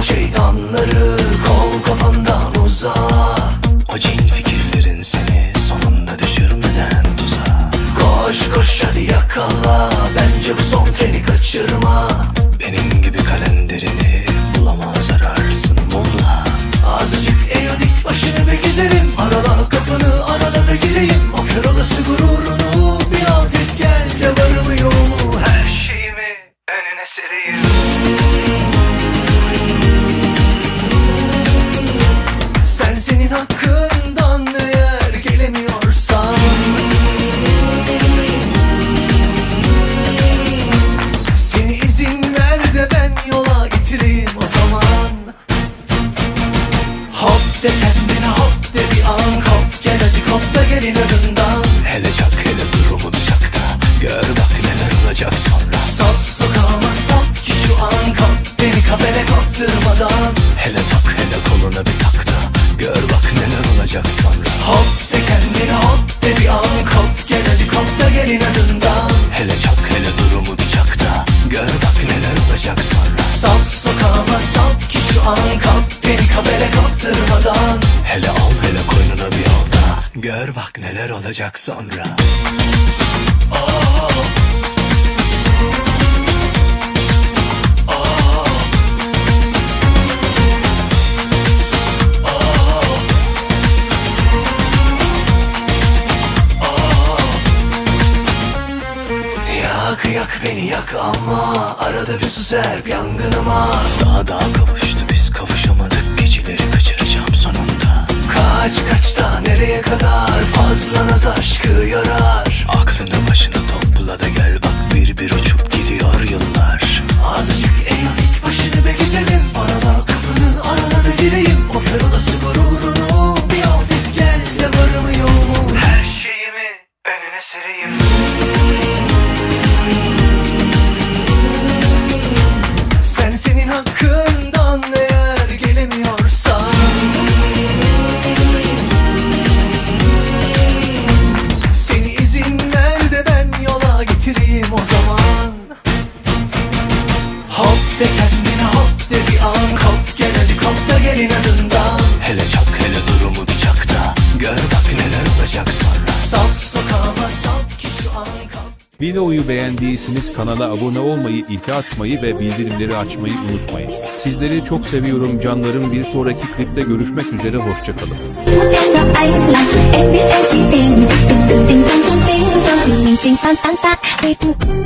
O şeytanları kov kafandan uzak O cin fikirlerin seni sonunda düşürmeden tuzağa Koş koş hadi yakala. Bence bu son treni kaçırma. Benim gibi kalenderini bulamaz ararsın molla Azıcık eğil dik başını be güzelim. Arala kapını arala an kop Gel hadi kop da gelin önünden Hele çak hele durumu bir çak da. Gör bak neler olacak sonra. Sap sokağıma sap ki şu an kop Beni kabele kaptırmadan. Hele tak hele koluna bir tak da. Gör bak neler olacak sonra. Hop de kendine hop de bir an kop. Gel hadi kop da gelin önünden Hele çak hele durumu bir çak da. Gör bak neler olacak sonra. Sap sokağıma sap ki şu an kap. Beni kabele kaptırmadan Gör bak neler olacak sonra. Yak yak beni yak ama Arada bir su serp yangınıma. Daha daha kavuştu biz sonunda Kaç kaç da nereye kadar? Fazla naz aşkı yarar. Aklını başına topla da gel de kendine hop de bir an kop Gel hadi kop da gelin adından Hele çak hele durumu bir Gör bak neler olacak sonra Sap sokağıma sap ki şu an kap Videoyu beğendiyseniz kanala abone olmayı, ilti atmayı ve bildirimleri açmayı unutmayın. Sizleri çok seviyorum canlarım bir sonraki klipte görüşmek üzere hoşçakalın. Gặp